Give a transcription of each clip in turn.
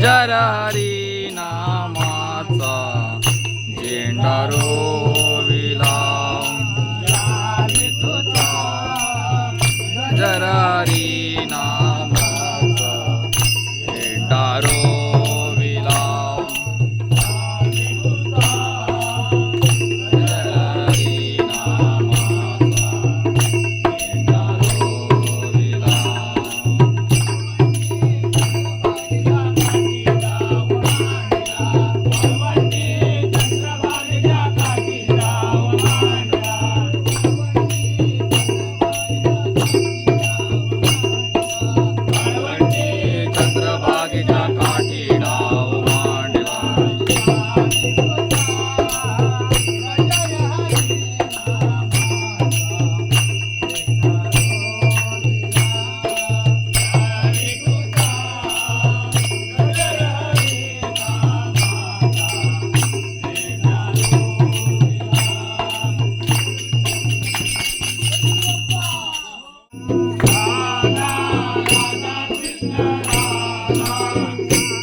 Jarari नामाचा झेंडारो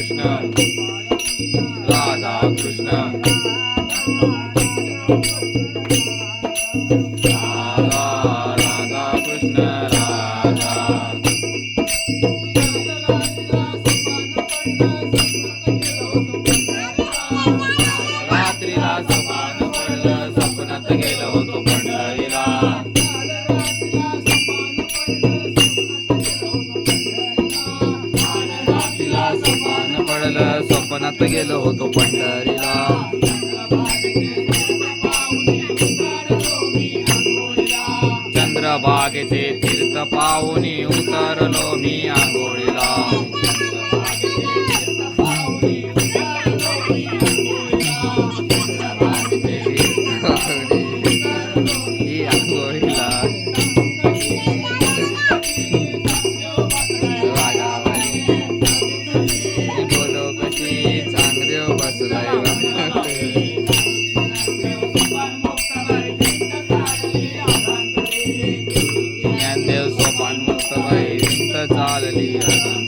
Krishna Radha Krishna Thank you. स्वप्नात गेलो होतो पंढरीला. चंद्रभागेचे तीर्थ पाहुनी उतरलो मी आंघोळ 大的厉害。